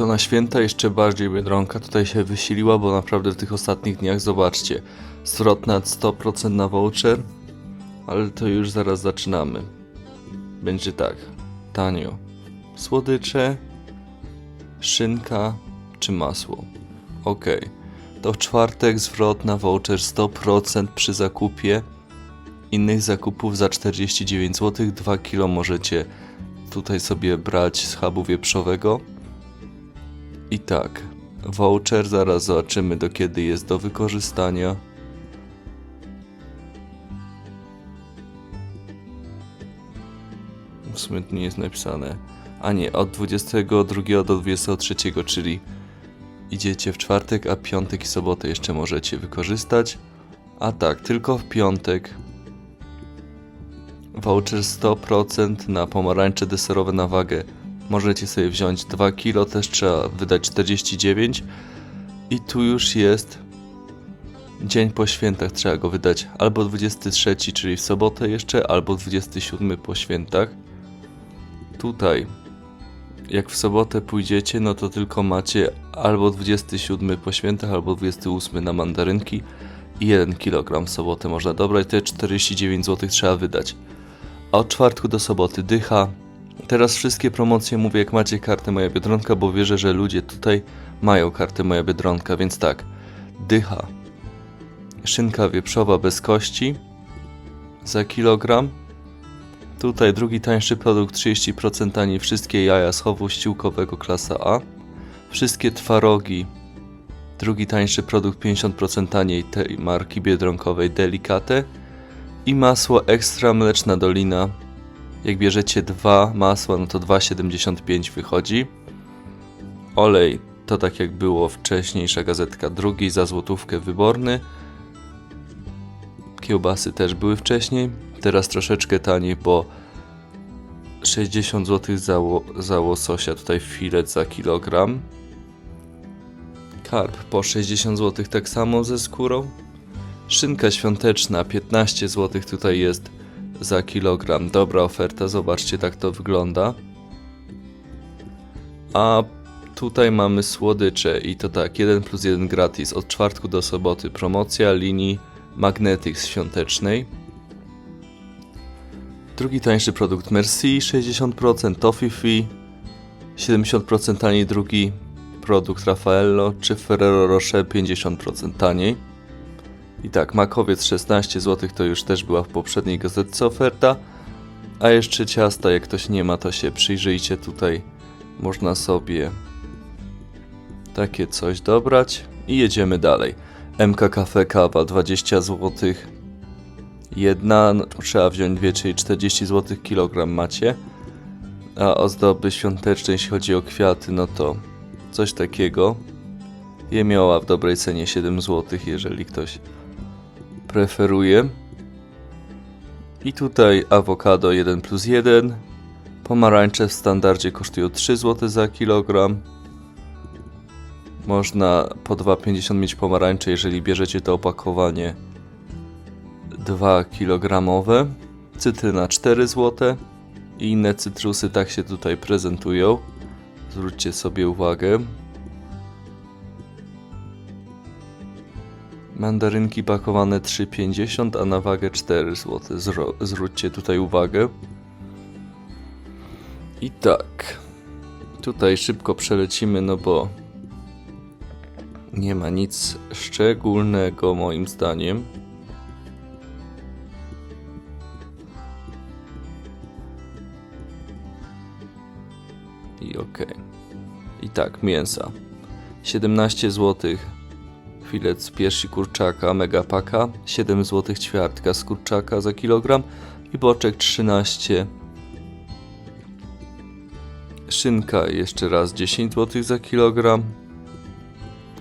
To na święta jeszcze bardziej Biedronka tutaj się wysiliła, bo naprawdę w tych ostatnich dniach, zobaczcie, zwrot nad 100% na voucher, ale to już zaraz zaczynamy. Będzie tak, tanio. Słodycze, szynka czy masło. Ok, to w czwartek zwrot na voucher 100% przy zakupie innych zakupów za 49 zł. 2 kg możecie tutaj sobie brać z hubu wieprzowego. I tak, voucher zaraz zobaczymy do kiedy jest do wykorzystania. W sumie tu nie jest napisane. A nie, od 22 do 23, czyli idziecie w czwartek, a piątek i sobotę jeszcze możecie wykorzystać. A tak, tylko w piątek voucher 100% na pomarańcze deserowe na wagę. Możecie sobie wziąć 2 kg, też trzeba wydać 49 i tu już jest dzień po świętach trzeba go wydać albo 23, czyli w sobotę jeszcze, albo 27 po świętach. Tutaj jak w sobotę pójdziecie, no to tylko macie albo 27 po świętach, albo 28 na mandarynki i 1 kg w sobotę można dobrać, te 49 zł trzeba wydać. A od czwartku do soboty dycha. Teraz wszystkie promocje mówię jak macie kartę Moja Biedronka, bo wierzę, że ludzie tutaj mają kartę Moja Biedronka, więc tak. Dycha. Szynka wieprzowa bez kości za kilogram. Tutaj drugi tańszy produkt 30% taniej wszystkie jaja z chowu ściółkowego klasa A. Wszystkie twarogi. Drugi tańszy produkt 50% taniej tej marki biedronkowej Delicate. I masło ekstra mleczna dolina. Jak bierzecie dwa masła, no to 2,75 wychodzi. Olej to tak jak było wcześniejsza gazetka drugi za złotówkę wyborny. Kiełbasy też były wcześniej, teraz troszeczkę taniej, bo 60 zł za, za łososia, tutaj filet za kilogram. Karp po 60 zł tak samo ze skórą. Szynka świąteczna 15 zł tutaj jest za kilogram. Dobra oferta, zobaczcie tak to wygląda. A tutaj mamy słodycze i to tak, 1 plus 1 gratis od czwartku do soboty. Promocja linii Magnetics świątecznej. Drugi tańszy produkt Merci 60%, Toffee 70% taniej drugi produkt Raffaello czy Ferrero Rocher 50% taniej. I tak, makowiec 16 zł to już też była w poprzedniej gazetce oferta. A jeszcze ciasta, jak ktoś nie ma, to się przyjrzyjcie tutaj. Można sobie takie coś dobrać i jedziemy dalej. MK Cafe kawa 20 zł. Jedna, no trzeba wziąć dwie, czyli 40 zł kilogram macie. A ozdoby świąteczne, jeśli chodzi o kwiaty, no to coś takiego. Jemioła w dobrej cenie 7 zł, jeżeli ktoś preferuje. I tutaj awokado 1 plus 1. Pomarańcze w standardzie kosztują 3 zł za kilogram. Można po 2,50 mieć pomarańcze, jeżeli bierzecie to opakowanie 2 kg. Cytryna 4 zł. I inne cytrusy tak się tutaj prezentują. Zwróćcie sobie uwagę. Mandarynki pakowane 3,50, a na wagę 4 zł. Zwróćcie tutaj uwagę. I tak. Tutaj szybko przelecimy, no bo nie ma nic szczególnego moim zdaniem. I okej. I tak, mięsa. 17 zł filet z piersi kurczaka megapaka, 7 zł ćwiartka z kurczaka za kilogram i boczek 13. Szynka jeszcze raz 10 zł za kilogram.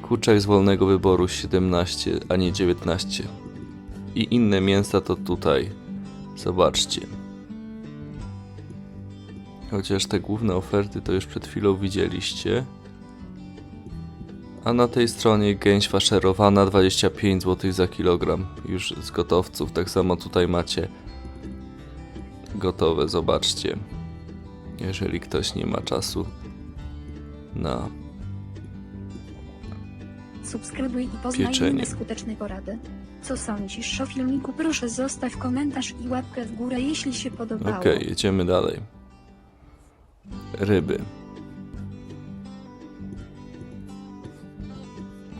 Kurczak z wolnego wyboru 17, a nie 19. I inne mięsa to tutaj. Zobaczcie. Chociaż te główne oferty to już przed chwilą widzieliście. A na tej stronie gęś faszerowana 25 zł za kilogram. Już z gotowców. Tak samo tutaj macie gotowe, zobaczcie. Jeżeli ktoś nie ma czasu na subskrybuj i poznaj Pieczenie. inne skuteczne porady. Co sądzisz o filmiku? Proszę zostaw komentarz i łapkę w górę, jeśli się podobało. Okej, jedziemy dalej. Ryby.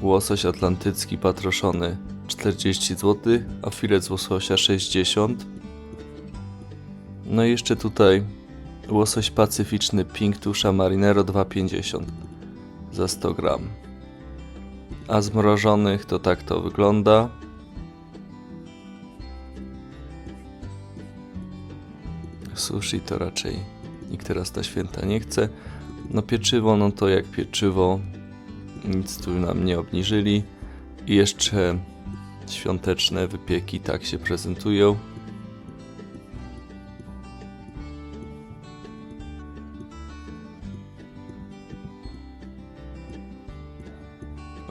Łosoś atlantycki patroszony 40 zł, a filet z łososia 60. No i jeszcze tutaj łosoś pacyficzny Pink Tusza Marinero 2,50 za 100 gram. A zmrożonych to tak to wygląda. Sushi to raczej nikt teraz na święta nie chce. No pieczywo, no to jak pieczywo, nic tu nam nie obniżyli. I jeszcze świąteczne wypieki tak się prezentują.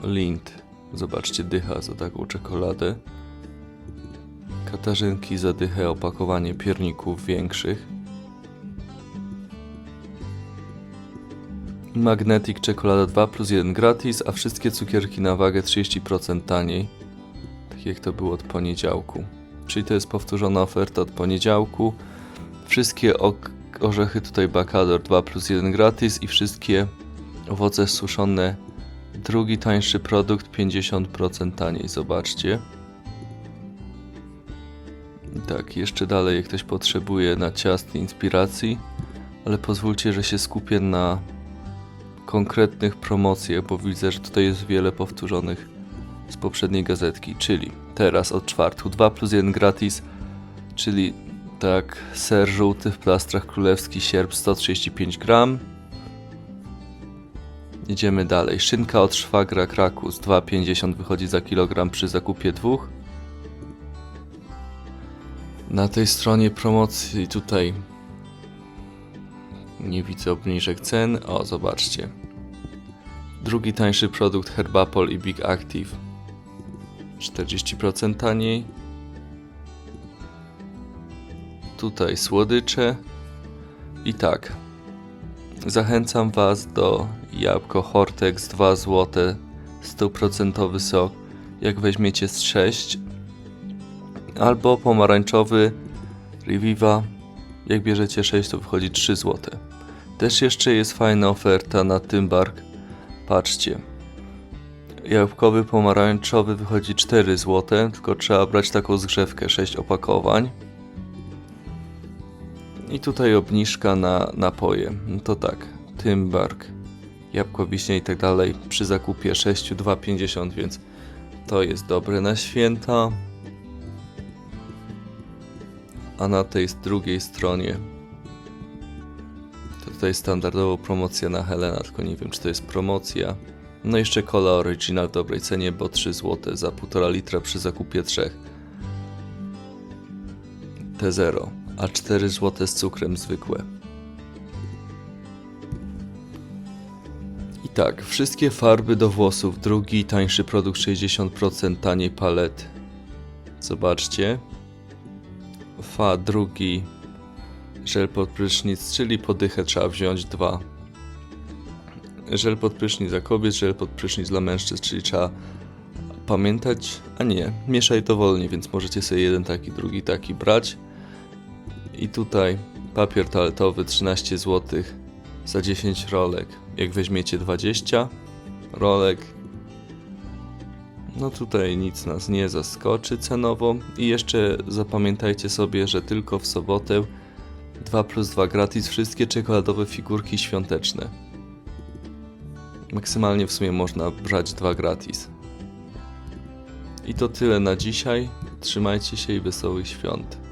Lind. Zobaczcie, dycha za taką czekoladę. Katarzynki za dychę opakowanie pierników większych. Magnetic czekolada 2 plus 1 gratis, a wszystkie cukierki na wagę 30% taniej. Tak jak to było od poniedziałku. Czyli to jest powtórzona oferta od poniedziałku. Wszystkie orzechy tutaj Bacador 2 plus 1 gratis i wszystkie owoce suszone. Drugi tańszy produkt 50% taniej, zobaczcie. Tak, jeszcze dalej, jak ktoś potrzebuje na ciast inspiracji, ale pozwólcie, że się skupię na konkretnych promocjach, bo widzę, że tutaj jest wiele powtórzonych z poprzedniej gazetki, czyli teraz od czwartku 2 plus 1 gratis, czyli tak, ser żółty w plastrach królewski, sierp 135 gram. Idziemy dalej. Szynka od szwagra Krakus 2,50 wychodzi za kilogram przy zakupie dwóch. Na tej stronie promocji tutaj nie widzę obniżek cen. O, zobaczcie. Drugi tańszy produkt Herbapol i Big Active 40% taniej. Tutaj słodycze. I tak. Zachęcam Was do jabłko Hortex 2 zł 100% sok. Jak weźmiecie z 6 albo pomarańczowy Reviva. Jak bierzecie 6, to wychodzi 3 zł. Też jeszcze jest fajna oferta na Tymbark. Patrzcie. Jabłkowy pomarańczowy wychodzi 4 zł, tylko trzeba brać taką zgrzewkę 6 opakowań. I tutaj obniżka na napoje. No to tak, Tymbark, jabłko wiśnie i tak dalej przy zakupie 6 2,50, więc to jest dobre na święta. A na tej drugiej stronie to tutaj standardowo promocja na Helena, tylko nie wiem czy to jest promocja. No i jeszcze cola original w dobrej cenie, bo 3 zł za 1,5 litra przy zakupie 3. T0, a 4 zł z cukrem zwykłe. I tak, wszystkie farby do włosów, drugi tańszy produkt 60% taniej palet. Zobaczcie. Fa drugi żel pod prysznic, czyli podychę trzeba wziąć dwa. Żel pod prysznic dla kobiet, żel pod prysznic dla mężczyzn, czyli trzeba pamiętać, a nie, mieszaj dowolnie, więc możecie sobie jeden taki, drugi taki brać. I tutaj papier toaletowy 13 zł za 10 rolek. Jak weźmiecie 20 rolek, no tutaj nic nas nie zaskoczy cenowo. I jeszcze zapamiętajcie sobie, że tylko w sobotę 2 plus 2 gratis wszystkie czekoladowe figurki świąteczne. Maksymalnie w sumie można brać 2 gratis. I to tyle na dzisiaj. Trzymajcie się i wesołych świąt.